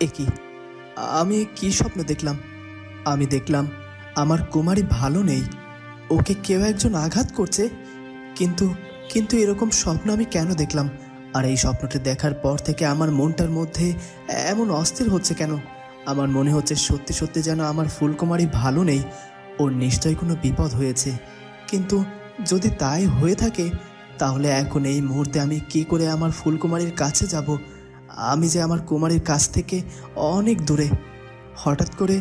এ কি? আমি কি স্বপ্ন দেখলাম? আমি দেখলাম আমার কুমারী ভালো নেই। ওকে কেউ একজন আঘাত করছে। কিন্তু কিন্তু এরকম স্বপ্ন আমি কেন দেখলাম? আর এই স্বপ্নটি দেখার পর থেকে আমার মনটার মধ্যে এমন অস্থির হচ্ছে কেন? আমার মনে হচ্ছে সত্যি সত্যি যেন আমার ফুলকুমারী ভালো নেই। ওর নিশ্চয়ই কোনো বিপদ হয়েছে। কিন্তু যদি তাই হয়ে থাকে, তাহলে এখন এই মুহূর্তে আমি কি করে আমার ফুলকুমারীর কাছে যাব? আমি যে আমার কুমারীর কাছ থেকে অনেক দূরে। হঠাৎ করে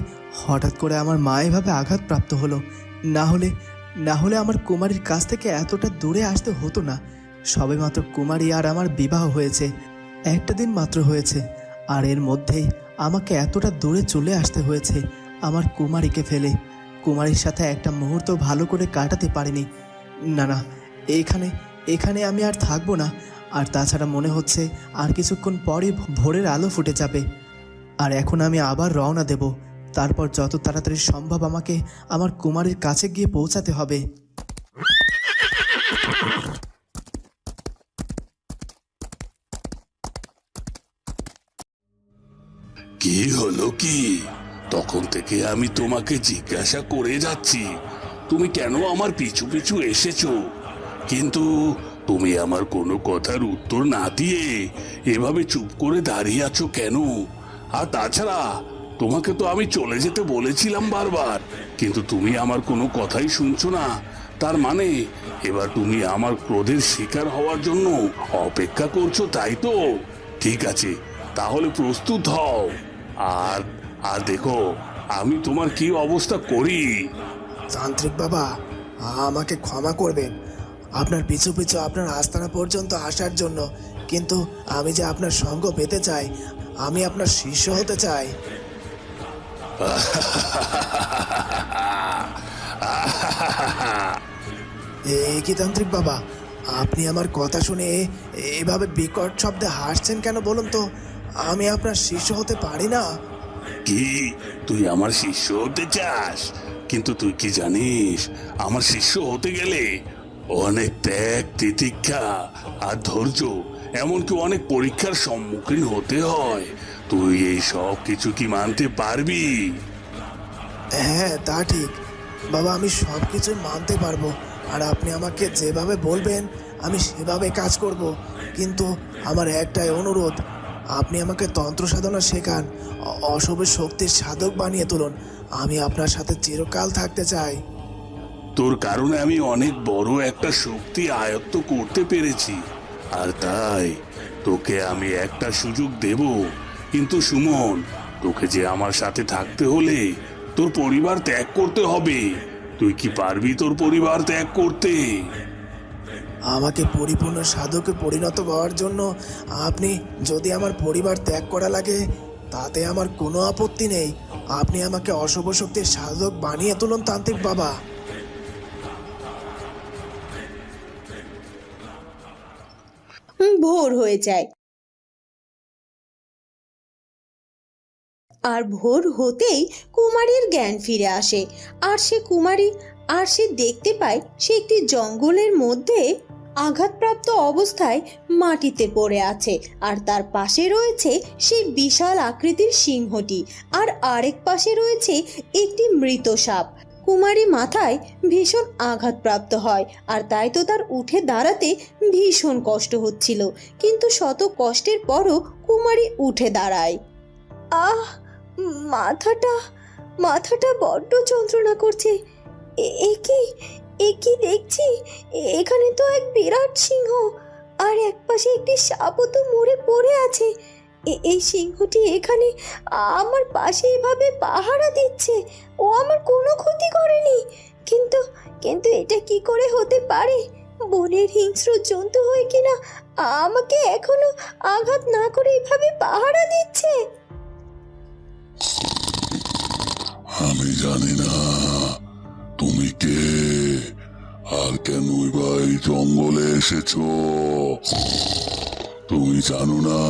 হঠাৎ করে আমার মা এভাবে আঘাতপ্রাপ্ত হলো। না হলে না হলে আমার কুমারীর কাছ থেকে এতটা দূরে আসতে হতো না। সবেমাত্র কুমারী আর আমার বিবাহ হয়েছে। একটা দিন মাত্র হয়েছে, আর এর মধ্যেই আমাকে এতটা দূরে চলে আসতে হয়েছে আমার কুমারীকে ফেলে। কুমারীর সাথে একটা মুহূর্ত ভালো করে কাটাতে পারিনি। না না, এখানে এখানে আমি আর থাকব না। আর তাছাড়া মনে হচ্ছে আর কিছুক্ষণ পরই ভোরের আলো ফুটে যাবে। আর এখন আমি আবার রওনা দেব। তারপর যত তাড়াতাড়ি সম্ভব আমাকে আমার কুমারীর কাছে গিয়ে পৌঁছাতে হবে। কি হলো কি? তখন থেকে আমি তোমাকে জিজ্ঞাসা করে যাচ্ছি। তুমি কেন আমার পিছু পিছু এসেছ? কিন্তু তুমি আমার কোনো কথার উত্তর না দিয়ে এভাবে চুপ করে দাঁড়িয়ে আছো কেন? আর তাছাড়া, তোমাকে তো আমি চলে যেতে বলেছিলাম বারবার, কিন্তু তুমি আমার কোনো কথাই শুনছো না। তার মানে এবার তুমি আমার ক্রোধের শিকার হওয়ার জন্য অপেক্ষা করছ, তাই তো? ঠিক আছে, তাহলে প্রস্তুত হও। আর আর দেখো, আমি তোমার কি অবস্থা করি? তান্ত্রিক বাবা, আমাকে ক্ষমা করবেন। আপনার পিছু পিছু আপনার আস্তানা পর্যন্ত আসার জন্য। কিন্তু আমি যে আপনার সঙ্গ পেতে চাই, আমি আপনার শিষ্য হতে চাই। কি তান্ত্রিক বাবা, আপনি আমার কথা শুনে এভাবে বিকট শব্দে হাসছেন কেন বলুন তো? আমি আপনার শিষ্য হতে পারি না। কি? তুই আমার শিষ্য হতে চাস? কিন্তু তুই কি জানিস, আমার শিষ্য হতে গেলে অনেক ত্যাগ, তিতিক্ষা আর ধৈর্য, এমনকি অনেক পরীক্ষার সম্মুখীন হতে হয়। তুই এই সব কিছু কি মানতে পারবি? হ্যাঁ তা ঠিক। বাবা, আমি সব কিছু মানতে পারব। আর আপনি আমাকে যেভাবে বলবেন, আমি সেভাবে কাজ করব। কিন্তু আমার একটাই অনুরোধ, আপনি আমাকে তন্ত্র সাধনা শেখান অশুভ শক্তির সাধক বানিয়ে তুলুন। আমি আপনার সাথে চিরকাল থাকতে চাই। তোর কারণে আমি অনেক বড় একটা শক্তি আয়ত্ত করতে পেরেছি। আর তাই তোকে আমি একটা সুযোগ দেব। কিন্তু সুমন, তোকে যে আমার সাথে থাকতে হলে তোর পরিবার ত্যাগ করতে হবে। তুই কি পারবি তোর পরিবার ত্যাগ করতে? আমাকে পরিপূর্ণ সাধকে পরিণত হওয়ার জন্য আপনি যদি আমার পরিবার ত্যাগ করা লাগে, তাতে আমার কোনো আপত্তি নেই। আপনি আমাকে অশুভ শক্তির সাধক বানিয়ে তুলুন, তান্ত্রিক বাবা। ভোর হয়ে যায়। আর ভোর হতেই কুমারীর জ্ঞান ফিরে আসে। আর সে কুমারী, আর সে দেখতে পায় সে একটি জঙ্গলের মধ্যে আঘাতপ্রাপ্ত অবস্থায় মাটিতে পড়ে আছে। আর তার পাশে রয়েছে সেই বিশাল আকৃতির সিংহটি। আর আরেক পাশে রয়েছে একটি মৃত সাপ। কুমারী মাথায় ভীষণ আঘাতপ্রাপ্ত হয় আর তাই তো তার উঠে দাঁড়াতে ভীষণ কষ্ট হচ্ছিল। কিন্তু শত কষ্টের পরও কুমারী উঠে দাঁড়ায়। আহ, মাথাটা মাথাটা বড্ড যন্ত্রণা করছে। এ- কি, এ কি দেখছি? এখানে তো এক বিরাট সিংহ, আর একপাশে একটি সাপও তো মরে পড়ে আছে। এই সিংহটি এখানে আমার পাশে এভাবে পাহারা দিচ্ছে। ও আমার কোনো ক্ষতি করেনি। কিন্তু কিন্তু এটা কি করে হতে পারে? বনের হিংস্র জন্তু হয়ে কিনা? আমাকে এখনও আঘাত না করে এভাবে পাহারা দিচ্ছে। আমি জানি না তুমি কে, আর এই জঙ্গলে এসেছ। তুমি জানো না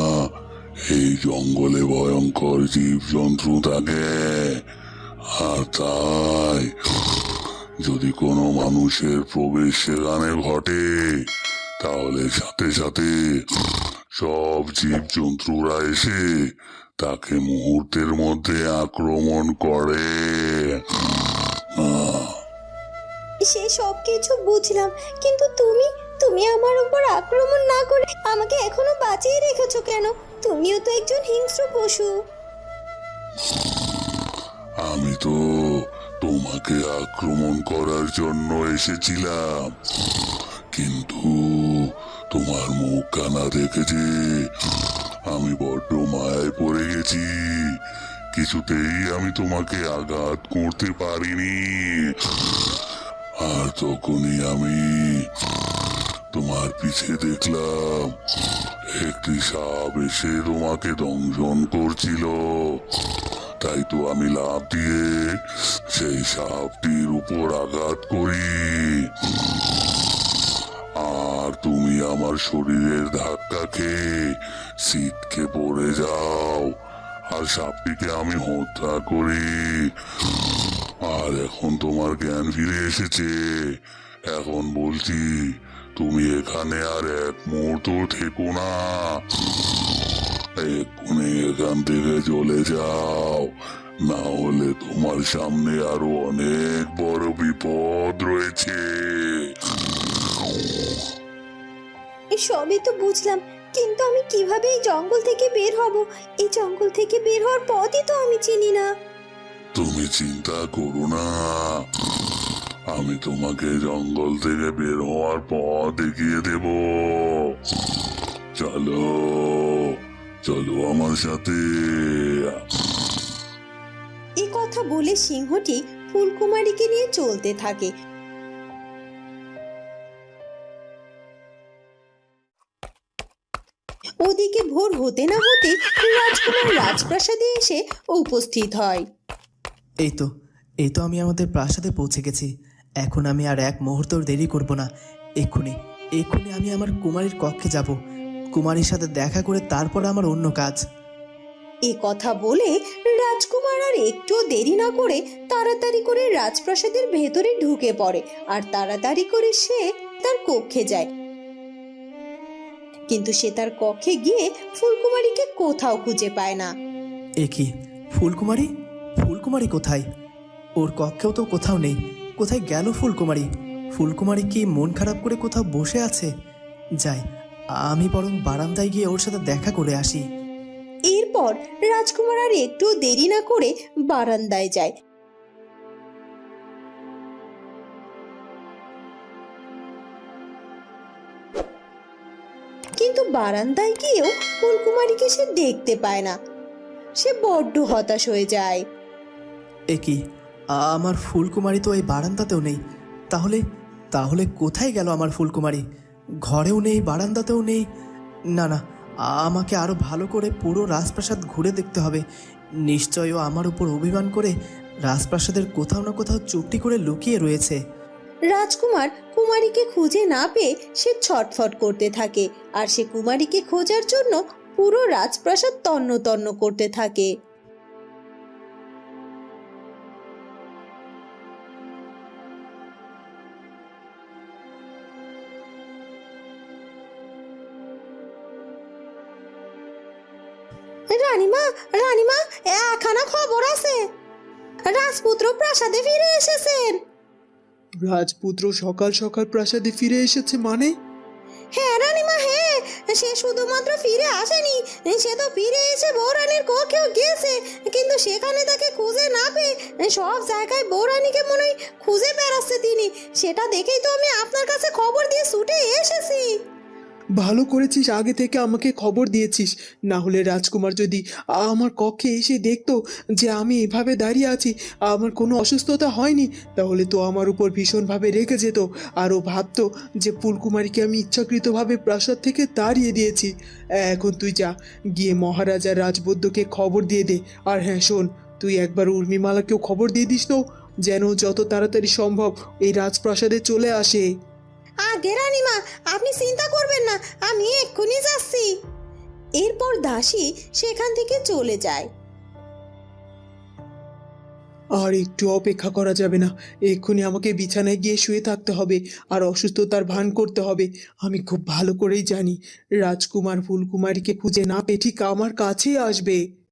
এই জঙ্গলে ভয়ঙ্কর জীব জন্তু থাকে। আর তাই, যদি কোনো মানুষের প্রবেশ সেখানে ঘটে, তাহলে সাথে সাথে সব জীবজন্তুরা এসে তাকে মুহূর্তের মধ্যে আক্রমণ করে। সে সব কিছু বুঝলাম, কিন্তু তুমি তুমি আমার উপর আক্রমণ না করে আমাকে এখনও বাঁচিয়ে রেখেছো কেন? তুমিও তো একজন হিংস্র পশু। আমি তো তোমাকে আক্রমণ করার জন্য এসেছিলাম। কিন্তু তোমার মুখ কানা দেখেছি আমি বড্ড মায়ায় পড়ে গেছি। কিছুতেই আমি তোমাকে আঘাত করতে পারিনি। আর তখনই আমি তোমার পিছে দেখলাম, একটি সাপ এসে তোমাকে দংশন করছিল। তাই তো আমি লাভ দিয়ে সেই সাপটির উপর আঘাত করি। আর তুমি আমার শরীরের ধাক্কা খেয়ে সিটকে পড়ে যাও। আর সাপটিকে আমি হত্যা করি। আর এখন তোমার জ্ঞান ফিরে এসেছে। এখন বলছি তুমি এখানে আর এক মুহূর্ত থেকো না। এক্ষুনি এখান থেকে চলে যাও। না হলে তোমার সামনে আরও অনেক বড় বিপদ রয়েছে। সবই তো বুঝলাম, কিন্তু আমি কীভাবে এই জঙ্গল থেকে বের হব? এই জঙ্গল থেকে বের হওয়ার পথই তো আমি চিনি না। তুমি চিন্তা করো না। আমি তোমাকে জঙ্গল থেকে বের হওয়ার পথ দেখিয়ে দেব। চলো চলো আমার সাথে। এই কথা বলে সিংহটি ফুলকুমারীকে নিয়ে চলতে থাকে। ওদিকে ভোর হতে না হতে রাজকুমার রাজপ্রাসাদে এসে উপস্থিত হয়। এই তো এই তো আমি আমাদের প্রাসাদে পৌঁছে গেছি। এখন আমি আর এক মুহূর্ত দেরি করব না। এক্ষুনি এক্ষুনি আমি আমার কুমারীর কক্ষে যাব। কুমারীর সাথে দেখা করে তারপর আমার অন্য কাজ। এ কথা বলে রাজকুমার আর একটু দেরি না করে তাড়াতাড়ি করে রাজপ্রাসাদের ভেতরে ঢুকে পড়ে আর তাড়াতাড়ি করে সে তার কক্ষে যায়। কিন্তু সে তার কক্ষে গিয়ে ফুলকুমারীকে কোথাও খুঁজে পায় না। এ কি ফুলকুমারী? ফুলকুমারী কোথায়? ওর কক্ষেও তো কোথাও নেই। কোথায় গেল ফুলকুমারী? ফুলকুমারী কি মন খারাপ করে কোথাও বসে আছে? যাই, আমি বরং বারান্দায় গিয়ে ওর সাথে দেখা করে আসি। এরপর রাজকুমার আর একটু দেরি না করে বারান্দায় যায়। কিন্তু বারান্দায় গিয়েও ফুলকুমারীকে সে দেখতে পায় না। সে বড্ড হতাশ হয়ে যায়। এ কি? আমার ফুলকুমারী তো এই বারান্দাতেও নেই। তাহলে তাহলে কোথায় গেল আমার ফুলকুমারী? ঘরেও নেই, বারান্দাতেও নেই। না না, আমাকে আরও ভালো করে পুরো রাজপ্রাসাদ ঘুরে দেখতে হবে। নিশ্চয়ই ও আমার উপর অভিমান করে রাজপ্রাসাদের কোথাও না কোথাও চুপটি করে লুকিয়ে রয়েছে। রাজকুমার কুমারীকে খুঁজে না পেয়ে সে ছটফট করতে থাকে, আর সে কুমারীকে খোঁজার জন্য পুরো রাজপ্রাসাদ তন্ন তন্ন করতে থাকে। একখানা খবর আছে? রাজপুত্র প্রাসাদে ফিরে এসেছেন। রাজপুত্র সকাল সকাল প্রাসাদে ফিরে এসেছে মানে? হ্যাঁ রানীমা হ্যাঁ সে শুধুমাত্র ফিরে আসেনি। সে তো ফিরে এসে বৌরানীর কক্ষেও গিয়েছে কিন্তু সেখানে তাকে খুঁজে না পেয়ে সব জায়গায় বৌরানীকে মনে হয় খুঁজে বেড়াচ্ছে তিনি। সেটা দেখেই তো আমি আপনার কাছে খবর দিয়ে ছুটে এসেছি। ভালো করেছিস, আগে থেকে আমাকে খবর দিয়েছিস। না হলে রাজকুমার যদি আমার কক্ষে এসে দেখতো যে আমি এভাবে দাঁড়িয়ে আছি, আমার কোনো অসুস্থতা হয়নি, তাহলে তো আমার উপর ভীষণভাবে রেগে যেত। আরও ভাবতো যে ফুলকুমারীকে আমি ইচ্ছাকৃতভাবে প্রাসাদ থেকে তাড়িয়ে দিয়েছি। এখন তুই যা, গিয়ে মহারাজা রাজবৈদ্যকে খবর দিয়ে দে। আর হ্যাঁ শোন, তুই একবার উর্মিমালাকেও খবর দিয়ে দিস তো, যেন যত তাড়াতাড়ি সম্ভব এই রাজপ্রাসাদে চলে আসে। আগে রানীমা আপনি চিন্তা করবেন না, আমি এক্ষুনি যাচ্ছি। এরপর দাসী সেখান থেকে চলে যায়। আর একটু অপেক্ষা করা যাবে না, এক্ষুনি আমাকে বিছানায় গিয়ে শুয়ে থাকতে হবে, আর অসুস্থতার ভান করতে হবে, আমি খুব ভালো করেই জানি, রাজকুমার ফুলকুমারীকে খুঁজে না পেয়ে ঠিক আমার কাছেই আসবে।